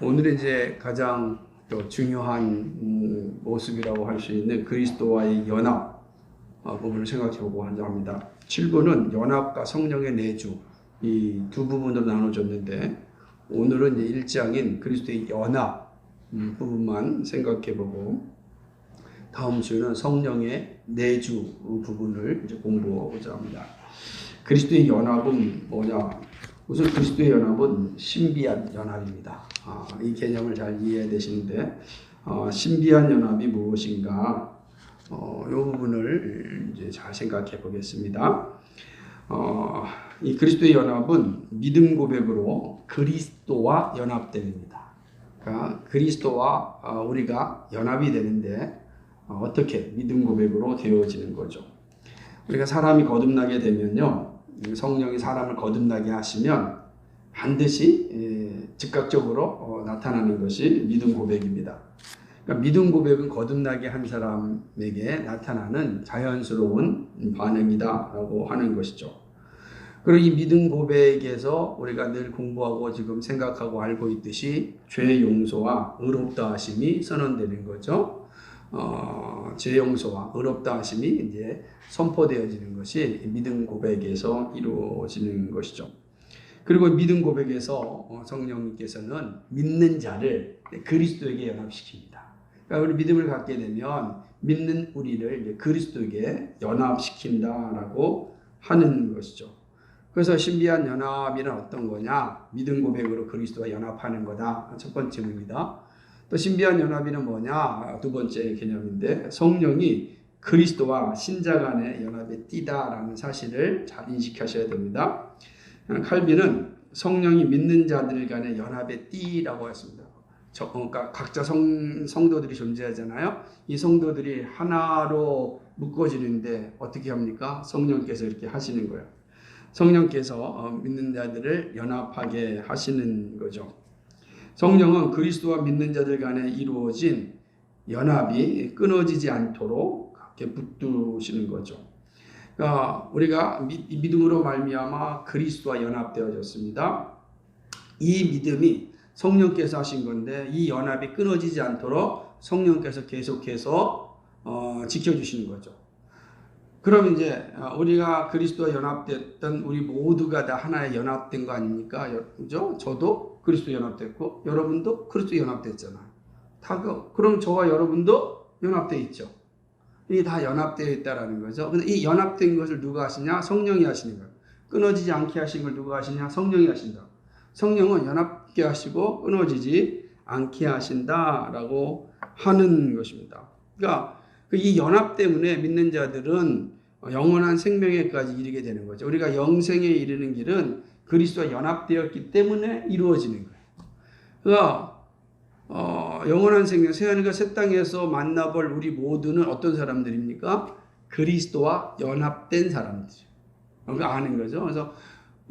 오늘은 이제 가장 또 중요한 음, 모습이라고 할 수 있는 그리스도와의 연합 어, 부분을 생각해 보고 하자 합니다. 7부는 연합과 성령의 내주 이 두 부분으로 나눠졌는데 오늘은 이제 1장인 그리스도의 연합 음, 부분만 생각해 보고 다음 주는 성령의 내주 부분을 이제 공부하고자 합니다. 그리스도의 연합은 뭐냐? 우선 그리스도의 연합은 신비한 연합입니다. 아, 이 개념을 잘 이해해야 되시는데 어, 신비한 연합이 무엇인가? 어, 이 부분을 이제 잘 생각해 보겠습니다. 어, 이 그리스도의 연합은 믿음 고백으로 그리스도와 연합됩니다. 그러니까 그리스도와 어, 우리가 연합이 되는데 어, 어떻게 믿음 고백으로 되어지는 거죠. 우리가 사람이 거듭나게 되면요, 성령이 사람을 거듭나게 하시면 반드시 예, 즉각적으로 어, 나타나는 것이 믿음 고백입니다. 그러니까 믿음 고백은 거듭나게 한 사람에게 나타나는 자연스러운 반응이다라고 하는 것이죠. 그리고 이 믿음 고백에서 우리가 늘 공부하고 지금 생각하고 알고 있듯이 죄 용서와 의롭다 하심이 선언되는 거죠. 어, 죄 용서와 의롭다 하심이 이제 선포되어지는 것이 믿음 고백에서 이루어지는 것이죠. 그리고 믿음 고백에서 어, 성령님께서는 믿는 자를 그리스도에게 연합시킵니다. 그러니까 우리 믿음을 갖게 되면 믿는 우리를 그리스도에게 연합시킨다라고 하는 것이죠. 그래서 신비한 연합이란 어떤 거냐? 믿음 고백으로 그리스도와 연합하는 거다. 첫 번째입니다. 또 신비한 연합이는 뭐냐? 두 번째 개념인데 성령이 그리스도와 신자 간의 연합에 띠다라는 사실을 잘 인식하셔야 됩니다. 칼빈은 성령이 믿는 자들 간의 연합의 띠라고 했습니다. 저, 그러니까 각자 성, 성도들이 존재하잖아요. 이 성도들이 하나로 묶어지는데 어떻게 합니까? 성령께서 이렇게 하시는 거예요. 성령께서 어, 믿는 자들을 연합하게 하시는 거죠. 성령은 그리스도와 믿는 자들 간에 이루어진 연합이 끊어지지 않도록 이렇게 붙드시는 거죠. 그러니까 우리가 믿음으로 말미암아 그리스도와 연합되어졌습니다. 이 믿음이 성령께서 하신 건데 이 연합이 끊어지지 않도록 성령께서 계속해서 어, 지켜주시는 거죠. 그럼 이제 우리가 그리스도와 연합됐던 우리 모두가 다 하나의 연합된 거 아닙니까? 그죠? 저도 그리스도 연합됐고 여러분도 그리스도 연합됐잖아요. 다 그, 그럼 저와 여러분도 연합돼 있죠. 이게 다 연합되어 있다라는 거죠. 근데 이 연합된 것을 누가 하시냐? 성령이 하시는 거예요. 끊어지지 않게 하신 걸 누가 하시냐? 성령이 하신다. 성령은 연합게 하시고 끊어지지 않게 하신다라고 하는 것입니다. 그러니까 이 연합 때문에 믿는 자들은 영원한 생명에까지 이르게 되는 거죠. 우리가 영생에 이르는 길은 그리스도와 연합되었기 때문에 이루어지는 거예요. 그러니까 어, 영원한 생명, 새하늘과 새 땅에서 만나볼 우리 모두는 어떤 사람들입니까? 그리스도와 연합된 사람들이죠. 그러니까 아는 거죠. 그래서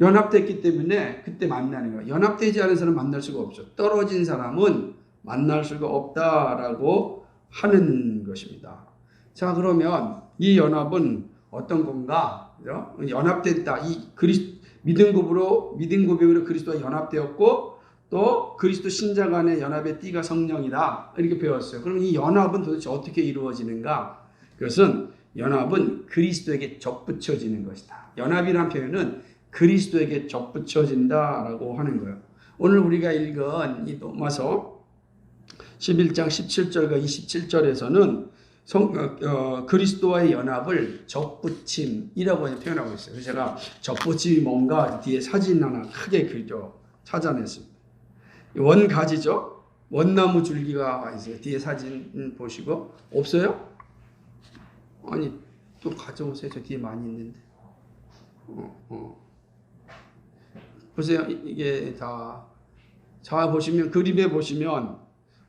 연합됐기 때문에 그때 만나는 거예요. 연합되지 않은 사람 만날 수가 없죠. 떨어진 사람은 만날 수가 없다라고 하는 것입니다. 자, 그러면 이 연합은 어떤 건가? 그죠? 연합됐다. 이 그리스 믿 믿음 고백으로 그리스도와 연합되었고 또 그리스도 신자 간의 연합의 띠가 성령이다. 이렇게 배웠어요. 그럼 이 연합은 도대체 어떻게 이루어지는가? 그것은 연합은 그리스도에게 접붙여지는 것이다. 연합이란 표현은 그리스도에게 접붙여진다라고 하는 거예요. 오늘 우리가 읽은 이 로마서 11장 17절과 27절에서는 성, 어, 어, 그리스도와의 연합을 접붙임이라고 표현하고 있어요. 그래서 제가 접붙임이 뭔가 뒤에 사진 하나 크게 그려 찾아냈습니다. 원가지죠? 원나무 줄기가 있어요. 뒤에 사진 보시고 없어요? 아니 또 가져오세요. 저 뒤에 많이 있는데. 어, 어. 보세요. 이게 다. 자 보시면 그림에 보시면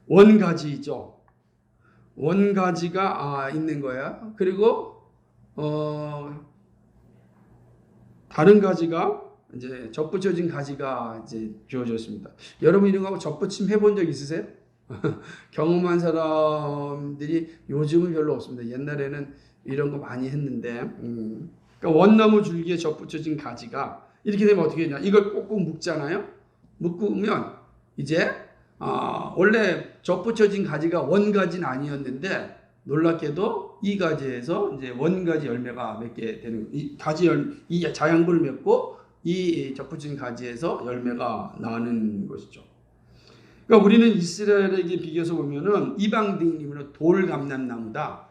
원가지 있죠. 원가지가 아, 있는 거야. 그리고 어, 다른 가지가 이제 접붙여진 가지가 이제 주어졌습니다. 여러분 이런 거 접붙임 해본 적 있으세요? 경험한 사람들이 요즘은 별로 없습니다. 옛날에는 이런 거 많이 했는데, 음. 그러니까 원나무 줄기에 접붙여진 가지가 이렇게 되면 어떻게 되냐? 이걸 꼭꼭 묶잖아요. 묶으면 이제 아, 원래 접붙여진 가지가 원가지는 아니었는데 놀랍게도 이 가지에서 이제 원가지 열매가 맺게 되는 이 가지 열, 이 자양분을 맺고 이 접붙인 가지에서 열매가 나는 것이죠. 그러니까 우리는 이스라엘에게 비교해서 보면은 이방등이면 돌 감람나무다.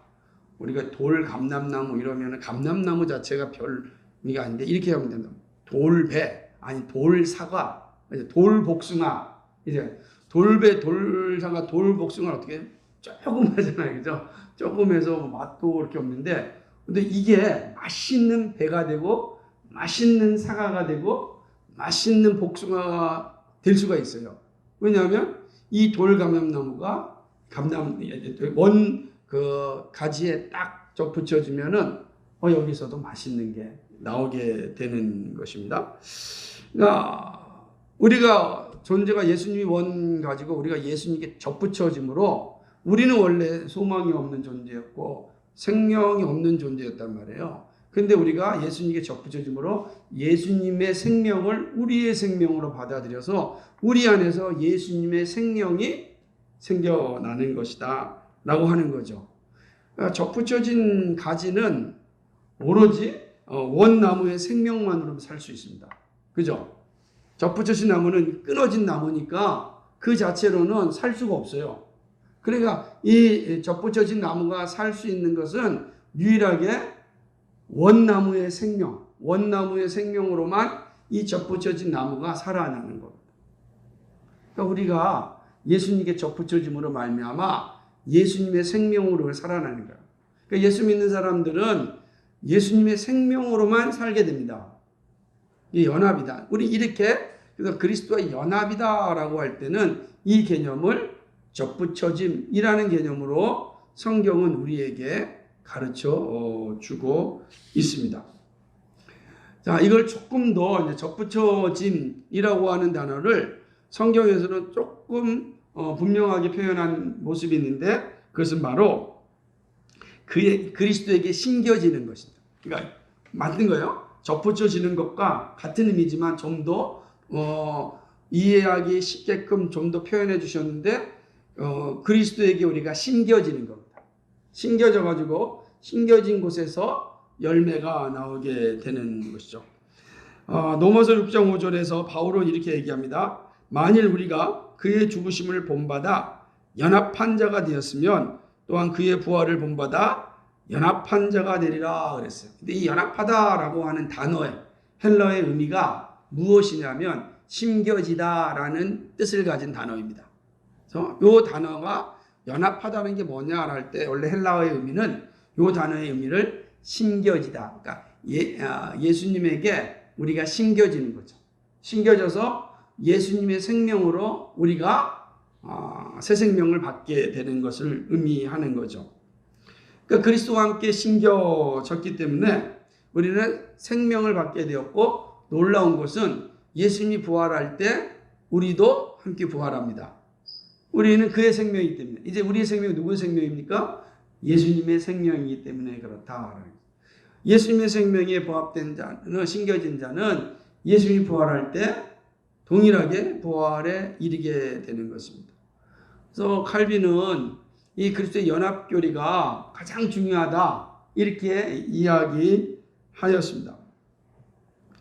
우리가 돌 감람나무 이러면은 감람나무 자체가 별 의미가 아닌데 이렇게 하면 된다. 돌배 아니 돌 사과 돌 복숭아 이제 돌배 돌 사과 돌 복숭아 어떻게? 조금 하잖아요, 그죠? 조금 해서 뭐 맛도 그렇게 없는데 근데 이게 맛있는 배가 되고 맛있는 사과가 되고 맛있는 복숭아가 될 수가 있어요. 왜냐하면 이 돌감람나무가 감람 원 그 가지에 딱 붙여주면은 어 여기서도 맛있는 게 나오게 되는 것입니다. 그러니까 우리가 존재가 예수님이 원 가지고 우리가 예수님께 접붙여짐으로 우리는 원래 소망이 없는 존재였고 생명이 없는 존재였단 말이에요. 근데 우리가 예수님께 접붙여짐으로 예수님의 생명을 우리의 생명으로 받아들여서 우리 안에서 예수님의 생명이 생겨나는 것이다. 라고 하는 거죠. 접붙여진 가지는 오로지 어, 원나무의 생명만으로 살 수 있습니다. 그죠? 접붙여진 나무는 끊어진 나무니까 그 자체로는 살 수가 없어요. 그러니까 이 접붙여진 나무가 살 수 있는 것은 유일하게 원나무의 생명, 원나무의 생명으로만 이 접붙여진 나무가 살아나는 겁니다. 그러니까 우리가 예수님께 접붙여짐으로 말미암아 예수님의 생명으로 살아나는 거예요. 그러니까 예수 믿는 사람들은 예수님의 생명으로만 살게 됩니다. 이 연합이다. 우리 이렇게 그래서 그리스도와 연합이다라고 할 때는 이 개념을 접붙여짐이라는 개념으로 성경은 우리에게 가르쳐 어, 주고 있습니다. 자, 이걸 조금 더 접붙여짐이라고 하는 단어를 성경에서는 조금 어, 분명하게 표현한 모습이 있는데 그것은 바로 그의 그리스도에게 심겨지는 것입니다. 그러니까 만든 거예요. 접붙여지는 것과 같은 의미지만 좀더 어, 이해하기 쉽게끔 좀 더 표현해 주셨는데 어, 그리스도에게 우리가 심겨지는 겁니다. 심겨져 가지고 심겨진 곳에서 열매가 나오게 되는 것이죠. 어, 로마서 6장 5절에서 바울은 이렇게 얘기합니다. 만일 우리가 그의 죽으심을 본받아 연합한 자가 되었으면 또한 그의 부활을 본받아 연합한 자가 되리라 그랬어요. 근데 이 연합하다라고 하는 단어의 헬러의 의미가 무엇이냐면 심겨지다라는 뜻을 가진 단어입니다. 그래서 이 단어가 연합하다는 게 뭐냐 할 때 원래 헬라어의 의미는 이 단어의 의미를 심겨지다. 그러니까 예, 아, 예수님에게 우리가 심겨지는 거죠. 심겨져서 예수님의 생명으로 우리가 아, 새 생명을 받게 되는 것을 의미하는 거죠. 그러니까 그리스도와 함께 심겨졌기 때문에 우리는 생명을 받게 되었고 놀라운 것은 예수님이 부활할 때 우리도 함께 부활합니다. 우리는 그의 생명이기 때문에 이제 우리의 생명이 누구의 생명입니까? 예수님의 생명이기 때문에 그렇다. 예수님의 생명에 부합된 자는 심겨진 자는 예수님이 부활할 때 동일하게 부활에 이르게 되는 것입니다. 그래서 칼빈은 이 그리스도의 연합교리가 가장 중요하다 이렇게 이야기하였습니다.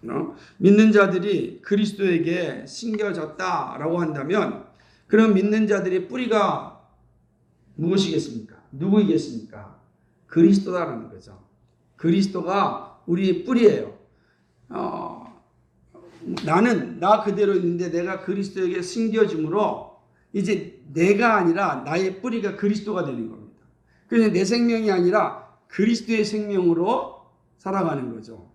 어? 믿는 자들이 그리스도에게 심겨졌다라고 한다면 그럼 믿는 자들의 뿌리가 무엇이겠습니까? 누구이겠습니까? 그리스도다라는 거죠. 그리스도가 우리의 뿌리예요. 어, 나는 나 그대로 있는데 내가 그리스도에게 심겨짐으로 이제 내가 아니라 나의 뿌리가 그리스도가 되는 겁니다. 그래서 내 생명이 아니라 그리스도의 생명으로 살아가는 거죠.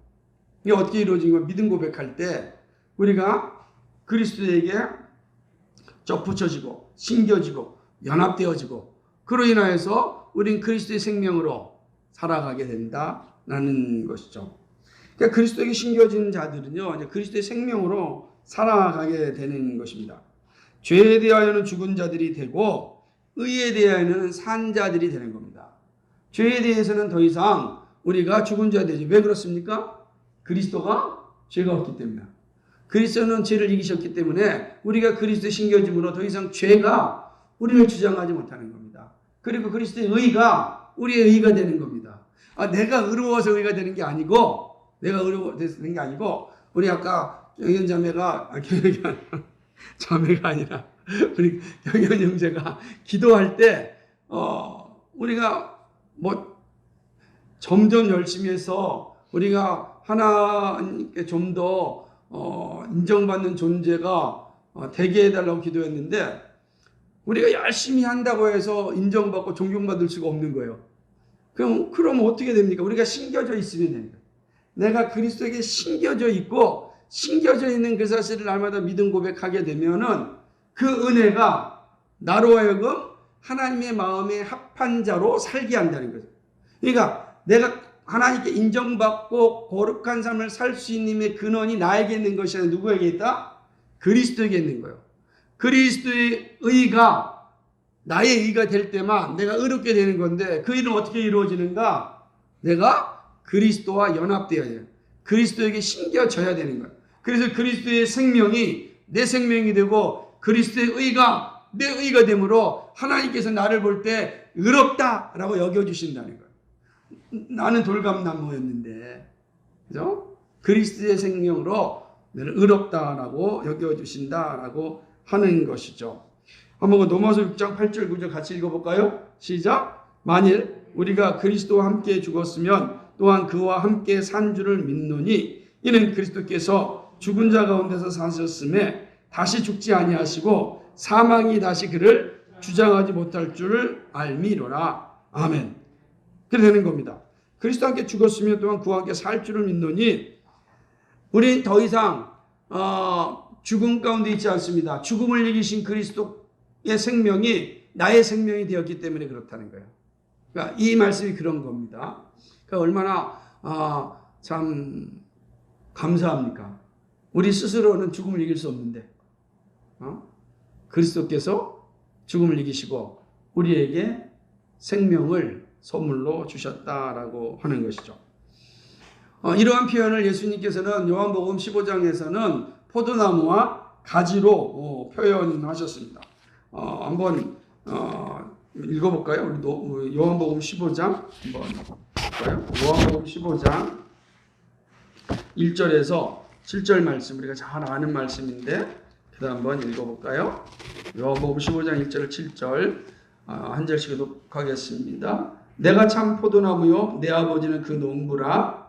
이게 어떻게 이루어진 거예요? 믿음 고백할 때 우리가 그리스도에게 접붙여지고 심겨지고 연합되어지고 그로 인하여서 우린 그리스도의 생명으로 살아가게 된다라는 것이죠. 그러니까 그리스도에게 심겨진 자들은요, 그리스도의 생명으로 살아가게 되는 것입니다. 죄에 대하여는 죽은 자들이 되고 의에 대하여는 산 자들이 되는 겁니다. 죄에 대해서는 더 이상 우리가 죽은 자 되지. 왜 그렇습니까? 그리스도가 죄가 없기 때문에. 그리스도는 죄를 이기셨기 때문에 우리가 그리스도의 신겨짐으로 더 이상 죄가 우리를 주장하지 못하는 겁니다. 그리고 그리스도의 의가 우리의 의가 되는 겁니다. 아, 내가 의로워서 의가 되는 게 아니고 내가 의로워서 되는 게 아니고 우리 아까 영현 자매가 아, 경현 자매가 아니라 우리 영현 형제가 기도할 때 어, 우리가 뭐 점점 열심히 해서 우리가 하나님께 좀더 어, 인정받는 존재가 어, 되게 해달라고 기도했는데 우리가 열심히 한다고 해서 인정받고 존경받을 수가 없는 거예요. 그럼 그럼 어떻게 됩니까? 우리가 신겨져 있으면 됩니다. 내가 그리스도에게 신겨져 있고 신겨져 있는 그 사실을 날마다 믿음 고백하게 되면은 그 은혜가 나로 하여금 하나님의 마음에 합한 자로 살게 한다는 거죠. 그러니까 내가 하나님께 인정받고 거룩한 삶을 살 수 있는 근원이 나에게 있는 것이 아니라 누구에게 있다? 그리스도에게 있는 거예요. 그리스도의 의가 나의 의가 될 때만 내가 의롭게 되는 건데 그 일은 어떻게 이루어지는가? 내가 그리스도와 연합되어야 돼요. 그리스도에게 신겨져야 되는 거예요. 그래서 그리스도의 생명이 내 생명이 되고 그리스도의 의가 내 의가 되므로 하나님께서 나를 볼 때 의롭다라고 여겨주신다는 거예요. 나는 돌감나무였는데, 그죠? 그리스도의 생명으로 나를 의롭다라고 여겨주신다라고 하는 것이죠. 한번 로마서 6장 8절 9절 같이 읽어볼까요? 시작. 만일 우리가 그리스도와 함께 죽었으면 또한 그와 함께 산 줄을 믿노니 이는 그리스도께서 죽은 자 가운데서 사셨음에 다시 죽지 아니하시고 사망이 다시 그를 주장하지 못할 줄을 알미로라. 아멘. 그래 되는 겁니다. 그리스도 함께 죽었으면 또한 그와 함께 살 줄을 믿노니 우린 더 이상 어, 죽음 가운데 있지 않습니다. 죽음을 이기신 그리스도의 생명이 나의 생명이 되었기 때문에 그렇다는 거예요. 그러니까 이 말씀이 그런 겁니다. 그러니까 얼마나 어, 참 감사합니까? 우리 스스로는 죽음을 이길 수 없는데 어? 그리스도께서 죽음을 이기시고 우리에게 생명을 선물로 주셨다라고 하는 것이죠. 어, 이러한 표현을 예수님께서는 요한복음 15장에서는 포도나무와 가지로 어, 표현하셨습니다. 어, 한번 어, 읽어볼까요? 우리 요한복음 15장 한번 볼까요? 요한복음 15장 1절에서 7절 말씀 우리가 잘 아는 말씀인데 그다 한번 읽어볼까요? 요한복음 15장 1절 7절 아, 한 절씩 독하겠습니다. 내가 참 포도나무요 내 아버지는 그 농부라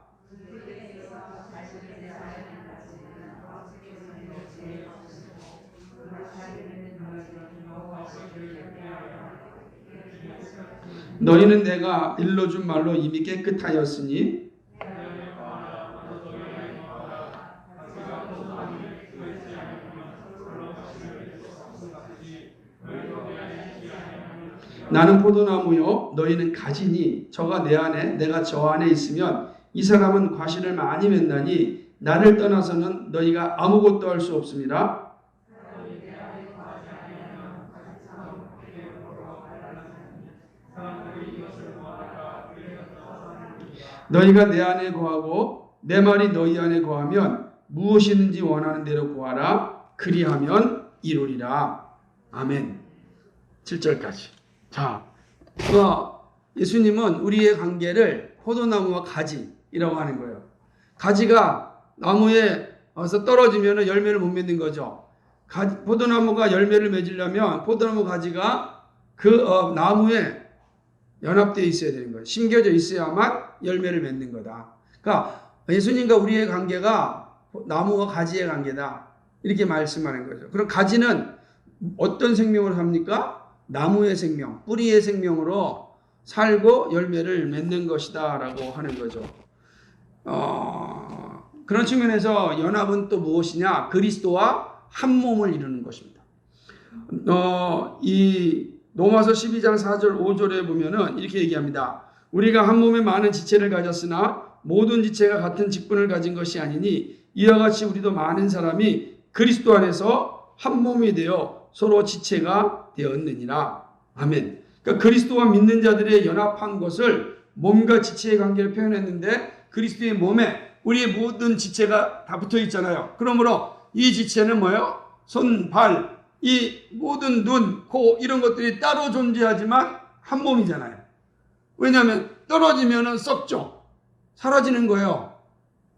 너희는 내가 일러준 말로 이미 깨끗하였으니 나는 포도나무요 너희는 가지니 저가 내 안에 내가 저 안에 있으면 이 사람은 과실을 많이 맺나니 나를 떠나서는 너희가 아무것도 할 수 없습니다. 너희가 내 안에 거하고 내 말이 너희 안에 거하면 무엇이든지 원하는 대로 구하라 그리하면 이루리라. 아멘. 7절까지. 자, 그 예수님은 우리의 관계를 포도나무와 가지이라고 하는 거예요. 가지가 나무에 와서 떨어지면 열매를 못 맺는 거죠. 가, 포도나무가 열매를 맺으려면 포도나무 가지가 그 어, 나무에 연합되어 있어야 되는 거예요. 심겨져 있어야만 열매를 맺는 거다. 그러니까 예수님과 우리의 관계가 나무와 가지의 관계다. 이렇게 말씀하는 거죠. 그럼 가지는 어떤 생명을 합니까? 나무의 생명, 뿌리의 생명으로 살고 열매를 맺는 것이다 라고 하는 거죠. 어, 그런 측면에서 연합은 또 무엇이냐? 그리스도와 한 몸을 이루는 것입니다. 어, 이 로마서 12장 4절 5절에 보면은 이렇게 얘기합니다. 우리가 한 몸에 많은 지체를 가졌으나 모든 지체가 같은 직분을 가진 것이 아니니 이와 같이 우리도 많은 사람이 그리스도 안에서 한 몸이 되어 서로 지체가 되었느니라. 아멘. 그러니까 그리스도와 믿는 자들의 연합한 것을 몸과 지체의 관계를 표현했는데 그리스도의 몸에 우리의 모든 지체가 다 붙어 있잖아요. 그러므로 이 지체는 뭐예요? 손, 발, 이 모든 눈, 코 이런 것들이 따로 존재하지만 한 몸이잖아요. 왜냐하면 떨어지면은 썩죠. 사라지는 거예요.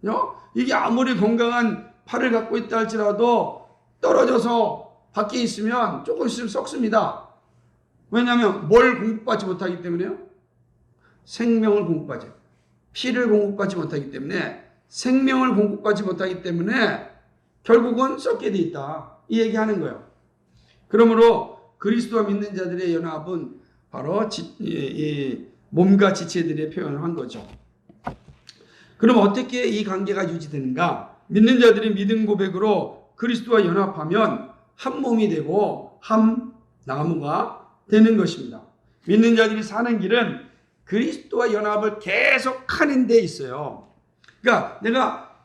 요? 이게 아무리 건강한 팔을 갖고 있다 할지라도 떨어져서 밖에 있으면 조금 있으면 썩습니다. 왜냐하면 뭘 공급받지 못하기 때문에요. 생명을 공급받지. 피를 공급받지 못하기 때문에 생명을 공급받지 못하기 때문에 결국은 썩게 돼 있다. 이 얘기하는 거예요. 그러므로 그리스도와 믿는 자들의 연합은 바로 지, 이, 이 몸과 지체들의 표현을 한 거죠. 그럼 어떻게 이 관계가 유지되는가? 믿는 자들이 믿음 고백으로 그리스도와 연합하면 한 몸이 되고 한 나무가 되는 것입니다. 믿는 자들이 사는 길은 그리스도와 연합을 계속 하는 데 있어요. 그러니까 내가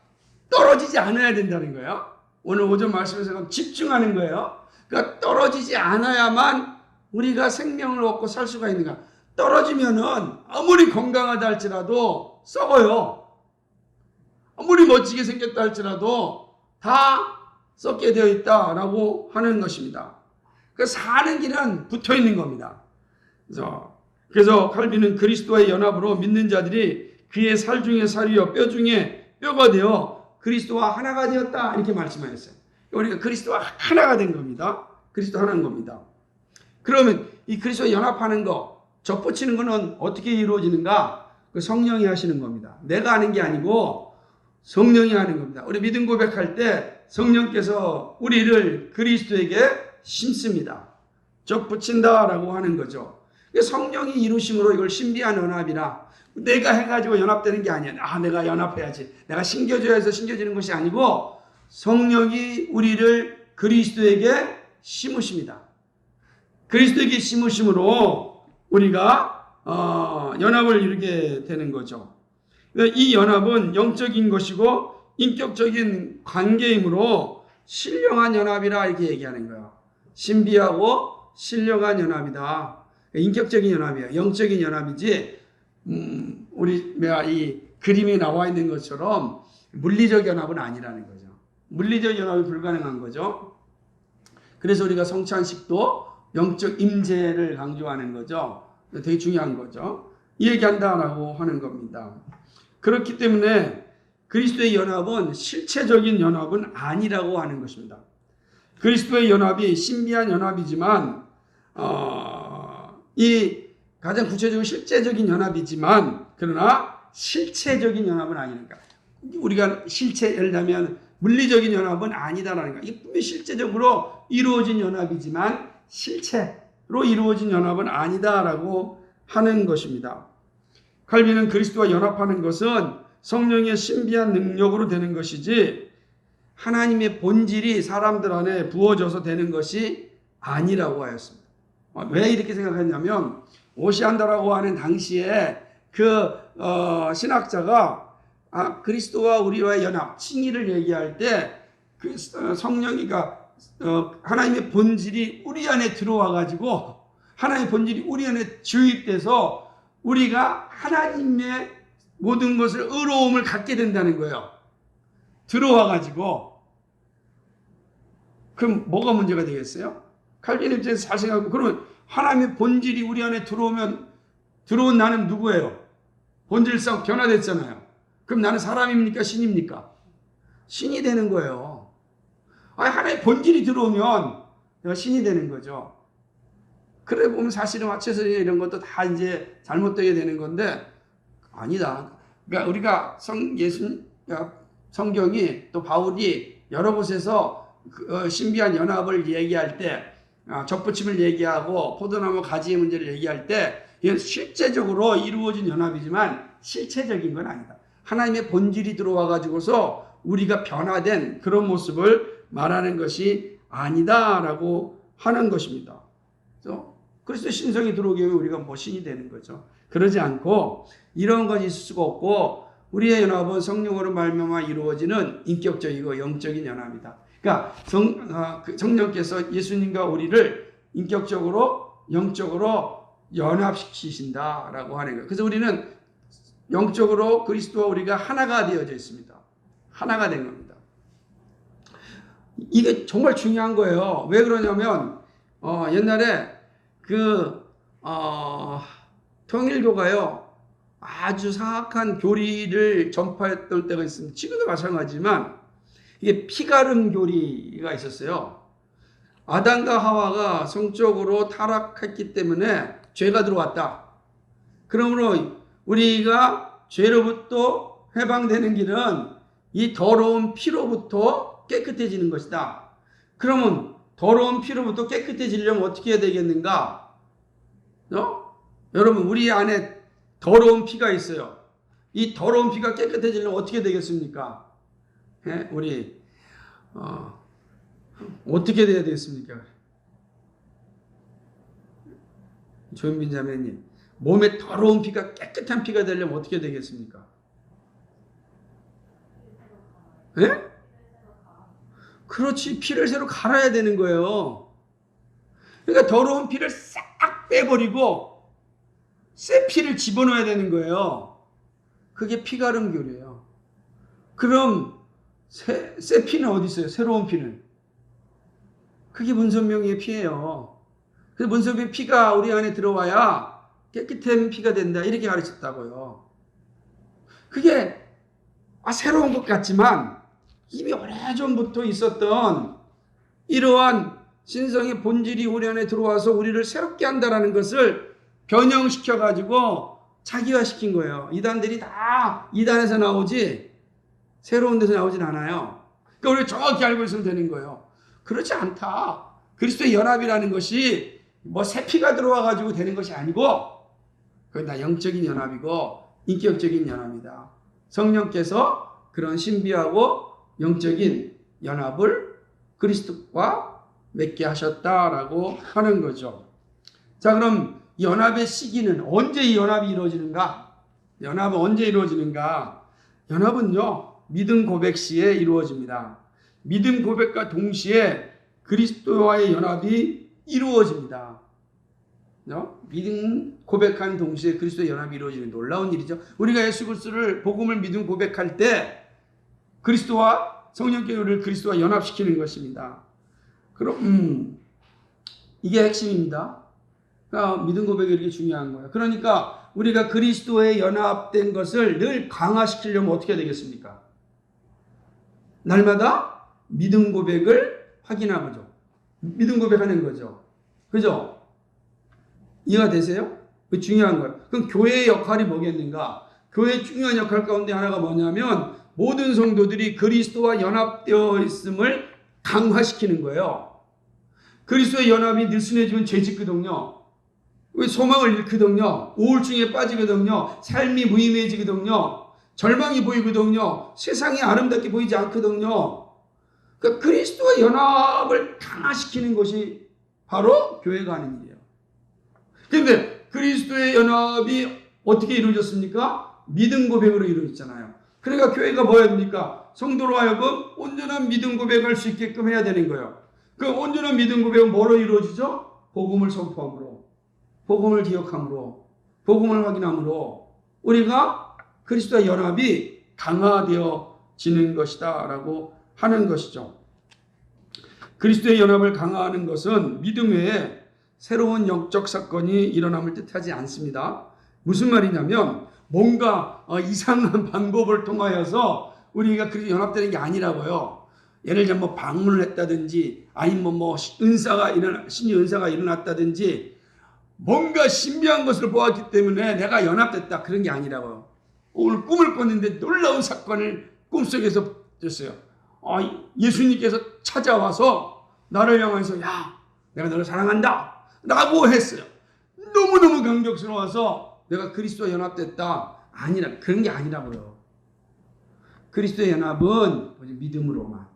떨어지지 않아야 된다는 거예요. 오늘 오전 말씀에서 집중하는 거예요. 그러니까 떨어지지 않아야만 우리가 생명을 얻고 살 수가 있는가. 떨어지면은 아무리 건강하다 할지라도 썩어요. 아무리 멋지게 생겼다 할지라도 다 썩게 되어 있다라고 하는 것입니다. 그 사는 길은 붙어 있는 겁니다. 그래서 그래서 칼빈은 그리스도와의 연합으로 믿는 자들이 그의 살 중에 살이요 뼈 중에 뼈가 되어 그리스도와 하나가 되었다 이렇게 말씀하셨어요. 우리가 그리스도와 하나가 된 겁니다. 그리스도 하나인 겁니다. 그러면 이 그리스도와 연합하는 거, 접붙이는 거는 어떻게 이루어지는가? 그 성령이 하시는 겁니다. 내가 하는 게 아니고 성령이 하는 겁니다. 우리 믿음 고백할 때 성령께서 우리를 그리스도에게 심습니다. 접붙인다라고 하는 거죠. 성령이 이루심으로 이걸 신비한 연합이라 내가 해가지고 연합되는 게 아니야. 아, 내가 연합해야지. 내가 신겨줘야 해서 신겨지는 것이 아니고 성령이 우리를 그리스도에게 심으십니다. 그리스도에게 심으심으로 우리가 어, 연합을 이루게 되는 거죠. 이 연합은 영적인 것이고 인격적인 관계이므로 신령한 연합이라 이렇게 얘기하는 거예요. 신비하고 신령한 연합이다. 인격적인 연합이에요. 영적인 연합이지. 음, 우리 이 그림에 나와 있는 것처럼 물리적 연합은 아니라는 거죠. 물리적 연합이 불가능한 거죠. 그래서 우리가 성찬식도 영적 임재를 강조하는 거죠. 되게 중요한 거죠. 이 얘기한다라고 하는 겁니다. 그렇기 때문에 그리스도의 연합은 실체적인 연합은 아니라고 하는 것입니다. 그리스도의 연합이 신비한 연합이지만 어, 이 가장 구체적이고 실제적인 연합이지만 그러나 실체적인 연합은 아니니까 우리가 실체 예를 들면 물리적인 연합은 아니다라는 거. 이게 분명 실제적으로 이루어진 연합이지만 실체로 이루어진 연합은 아니다라고 하는 것입니다. 칼빈은 그리스도와 연합하는 것은 성령의 신비한 능력으로 되는 것이지 하나님의 본질이 사람들 안에 부어져서 되는 것이 아니라고 하였습니다. 왜 이렇게 생각했냐면 오시안다라고 하는 당시에 그 어, 신학자가 아, 그리스도와 우리와의 연합, 칭의를 얘기할 때그 어, 성령이가 어, 하나님의 본질이 우리 안에 들어와 가지고 하나님의 본질이 우리 안에 주입돼서 우리가 하나님의 모든 것을 의로움을 갖게 된다는 거예요. 들어와 가지고 그럼 뭐가 문제가 되겠어요? 칼빈 입장에서 잘 생각하고 그러면 하나님의 본질이 우리 안에 들어오면 들어온 나는 누구예요? 본질상 변화됐잖아요. 그럼 나는 사람입니까? 신입니까? 신이 되는 거예요. 아니, 하나의 본질이 들어오면 내가 신이 되는 거죠. 그래 보면 사실은 화채서 이런 것도 다 이제 잘못되게 되는 건데 아니다. 그러니까 우리가 성 예수 성경이 또 바울이 여러 곳에서 그, 어, 신비한 연합을 얘기할 때 아, 접붙임을 얘기하고 포도나무 가지의 문제를 얘기할 때 이건 실제적으로 이루어진 연합이지만 실체적인 건 아니다. 하나님의 본질이 들어와 가지고서 우리가 변화된 그런 모습을 말하는 것이 아니다라고 하는 것입니다. 그래서 그리스도 신성이 들어오게 하면 우리가 뭐 신이 되는 거죠. 그러지 않고 이런 것이 있을 수가 없고 우리의 연합은 성령으로 말미암아 이루어지는 인격적이고 영적인 연합이다. 그러니까 성, 어, 그 성령께서 예수님과 우리를 인격적으로 영적으로 연합시키신다라고 하는 거예요. 그래서 우리는 영적으로 그리스도와 우리가 하나가 되어져 있습니다. 하나가 된 겁니다. 이게 정말 중요한 거예요. 왜 그러냐면 어, 옛날에 그 어, 통일교가요 아주 사악한 교리를 전파했던 때가 있습니다. 지금도 마찬가지지만 이게 피가름 교리가 있었어요. 아담과 하와가 성적으로 타락했기 때문에 죄가 들어왔다. 그러므로 우리가 죄로부터 해방되는 길은 이 더러운 피로부터 깨끗해지는 것이다. 그러면 더러운 피로부터 깨끗해지려면 어떻게 해야 되겠는가? 어? 여러분 우리 안에 더러운 피가 있어요. 이 더러운 피가 깨끗해지려면 어떻게 되겠습니까? 예? 우리 어, 어떻게 돼야 되겠습니까? 조현빈 자매님 몸에 더러운 피가 깨끗한 피가 되려면 어떻게 되겠습니까? 예? 그렇지 피를 새로 갈아야 되는 거예요. 그러니까 더러운 피를 싹 빼버리고 새 피를 집어넣어야 되는 거예요. 그게 피가름 교리예요. 그럼 새, 새 피는 어디 있어요? 새로운 피는 그게 문선명의 피예요. 그래서 문선명의 피가 우리 안에 들어와야 깨끗한 피가 된다 이렇게 가르쳤다고요. 그게 아, 새로운 것 같지만 이미 오래전부터 있었던 이러한 신성의 본질이 우리 안에 들어와서 우리를 새롭게 한다라는 것을 변형시켜 가지고 자기화시킨 거예요. 이단들이 다 이단에서 나오지 새로운 데서 나오진 않아요. 그러니까 우리가 정확히 알고 있으면 되는 거예요. 그렇지 않다. 그리스도의 연합이라는 것이 뭐 새 피가 들어와 가지고 되는 것이 아니고 그건 다 영적인 연합이고 인격적인 연합이다. 성령께서 그런 신비하고 영적인 연합을 그리스도와 맺게 하셨다라고 하는 거죠. 자, 그럼 연합의 시기는 언제 이 연합이 이루어지는가? 연합은 언제 이루어지는가? 연합은요, 믿음 고백 시에 이루어집니다. 믿음 고백과 동시에 그리스도와의 연합이 이루어집니다. 어? 믿음 고백한 동시에 그리스도의 연합이 이루어지는 놀라운 일이죠. 우리가 예수 그리스도를 복음을 믿음 고백할 때 그리스도와 성령께 우리를 그리스도와 연합시키는 것입니다. 그럼 음, 이게 핵심입니다. 그러니까 믿음 고백이 이렇게 중요한 거예요. 그러니까 우리가 그리스도에 연합된 것을 늘 강화시키려면 어떻게 되겠습니까? 날마다 믿음 고백을 확인하죠. 믿음 고백하는 거죠. 그죠? 이해가 되세요? 그 중요한 거예요. 그럼 교회의 역할이 뭐겠는가? 교회의 중요한 역할 가운데 하나가 뭐냐면 모든 성도들이 그리스도와 연합되어 있음을 강화시키는 거예요. 그리스도의 연합이 느슨해지면 죄짓거든요. 왜 소망을 잃거든요. 우울증에 빠지거든요. 삶이 무의미해지거든요. 절망이 보이거든요. 세상이 아름답게 보이지 않거든요. 그러니까 그리스도와 연합을 강화시키는 것이 바로 교회가 하는 일이에요. 근데 그리스도의 연합이 어떻게 이루어졌습니까? 믿음 고백으로 이루어졌잖아요. 그러니까 교회가 뭐 해야 됩니까? 성도로 하여금 온전한 믿음 고백할 수 있게끔 해야 되는 거예요. 그 온전한 믿음 고백은 뭐로 이루어지죠? 복음을 선포함으로, 복음을 기억함으로, 복음을 확인함으로 우리가 그리스도의 연합이 강화되어지는 것이다라고 하는 것이죠. 그리스도의 연합을 강화하는 것은 믿음 외에 새로운 영적 사건이 일어남을 뜻하지 않습니다. 무슨 말이냐면 뭔가 어, 이상한 방법을 통하여서 우리가 그렇게 연합되는 게 아니라고요. 예를 들면 뭐 방문을 했다든지 아니면 뭐 은사가 일어나 신의 은사가 일어났다든지 뭔가 신비한 것을 보았기 때문에 내가 연합됐다 그런 게 아니라고요. 오늘 꿈을 꿨는데 놀라운 사건을 꿈속에서 줬어요. 아, 예수님께서 찾아와서 나를 향해서 야 내가 너를 사랑한다 라고 했어요. 너무너무 감격스러워서 내가 그리스도와 연합됐다. 아니라 그런 게 아니라고요. 그리스도의 연합은 믿음으로만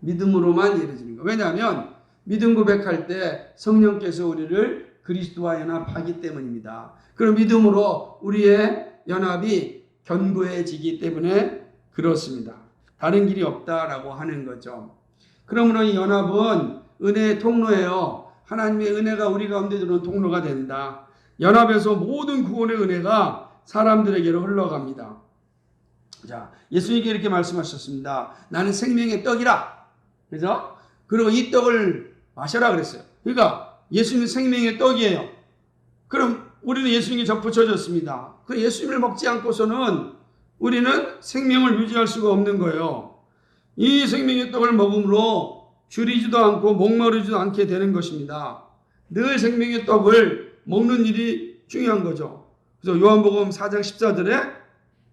믿음으로만 이루어지는 거. 왜냐하면 믿음 고백할 때 성령께서 우리를 그리스도와 연합하기 때문입니다. 그럼 믿음으로 우리의 연합이 견고해지기 때문에 그렇습니다. 다른 길이 없다라고 하는 거죠. 그러므로 이 연합은 은혜의 통로예요. 하나님의 은혜가 우리 가운데 들어오는 통로가 된다. 연합에서 모든 구원의 은혜가 사람들에게로 흘러갑니다. 자, 예수님께 이렇게 말씀하셨습니다. 나는 생명의 떡이라. 그죠? 그리고 이 떡을 마셔라 그랬어요. 그러니까 예수님은 생명의 떡이에요. 그럼 우리는 예수님께 접붙여졌습니다. 그 예수님을 먹지 않고서는 우리는 생명을 유지할 수가 없는 거예요. 이 생명의 떡을 먹음으로 줄이지도 않고 목마르지도 않게 되는 것입니다. 늘 생명의 떡을 먹는 일이 중요한 거죠. 그래서 요한복음 4장 14절에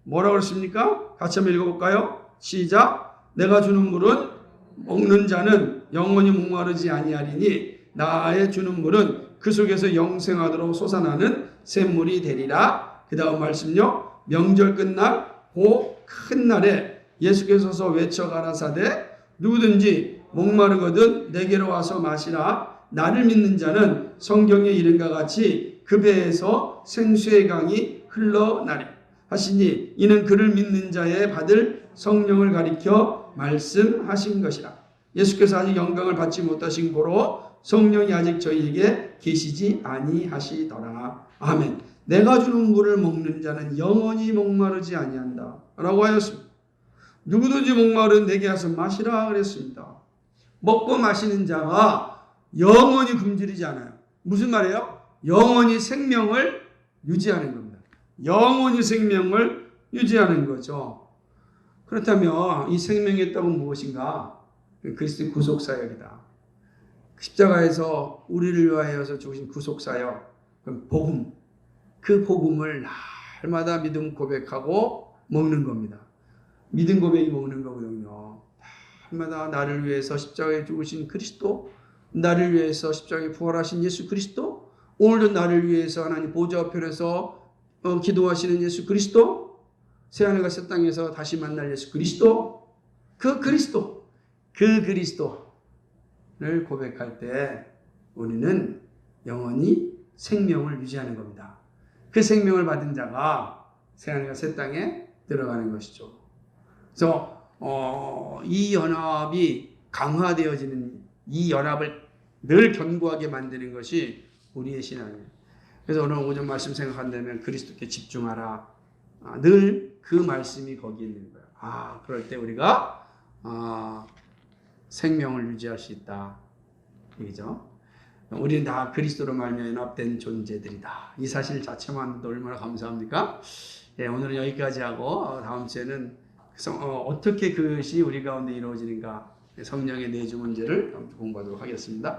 뭐라고 그랬습니까? 같이 한번 읽어볼까요? 시작. 내가 주는 물은 먹는 자는 영원히 목마르지 아니하리니 나의 주는 물은 그 속에서 영생하도록 솟아나는 샘물이 되리라. 그 다음 말씀요. 명절 끝날 그큰 날에 예수께서서 외쳐 가라사대 누구든지 목마르거든 내게로 와서 마시라. 나를 믿는 자는 성경의 이름과 같이 그 배에서 생수의 강이 흘러나리 하시니 이는 그를 믿는 자의 받을 성령을 가리켜 말씀하신 것이라. 예수께서 아직 영광을 받지 못하신 고로 성령이 아직 저희에게 계시지 아니하시더라. 아멘. 내가 주는 물을 먹는 자는 영원히 목마르지 아니한다. 라고 하였습니다. 누구든지 목마른 내게 와서 마시라 그랬습니다. 먹고 마시는 자가 영원히 굶주리지 않아요. 무슨 말이에요? 영원히 생명을 유지하는 겁니다. 영원히 생명을 유지하는 거죠. 그렇다면 이 생명의 떡은 무엇인가? 그리스도의 구속사역이다. 십자가에서 우리를 위하여서 죽으신 구속사역, 그럼 복음, 그 복음을 날마다 믿음 고백하고 먹는 겁니다. 믿음 고백이 먹는 거거든요. 날마다 나를 위해서 십자가에 죽으신 그리스도, 나를 위해서 십자가에 부활하신 예수 그리스도, 오늘도 나를 위해서 하나님 보좌 앞에서 어, 기도하시는 예수 그리스도, 새하늘과 새 땅에서 다시 만날 예수 그리스도, 그 그리스도, 그 그리스도를 고백할 때 우리는 영원히 생명을 유지하는 겁니다. 그 생명을 받은 자가 새하늘과 새 땅에 들어가는 것이죠. 그래서 어, 이 연합이 강화되어지는 이 연합을 늘 견고하게 만드는 것이 우리의 신앙이에요. 그래서 오늘 오전 말씀 생각한다면 그리스도께 집중하라. 아, 늘 그 말씀이 거기 있는 거예요. 아, 그럴 때 우리가 아, 생명을 유지할 수 있다. 얘기죠. 우리는 다 그리스도로 말미암아 연합된 존재들이다. 이 사실 자체만도 얼마나 감사합니까? 예, 오늘은 여기까지 하고 어, 다음 주에는 성- 어, 어떻게 그것이 우리 가운데 이루어지는가 성령의 내주 문제를 공부하도록 하겠습니다.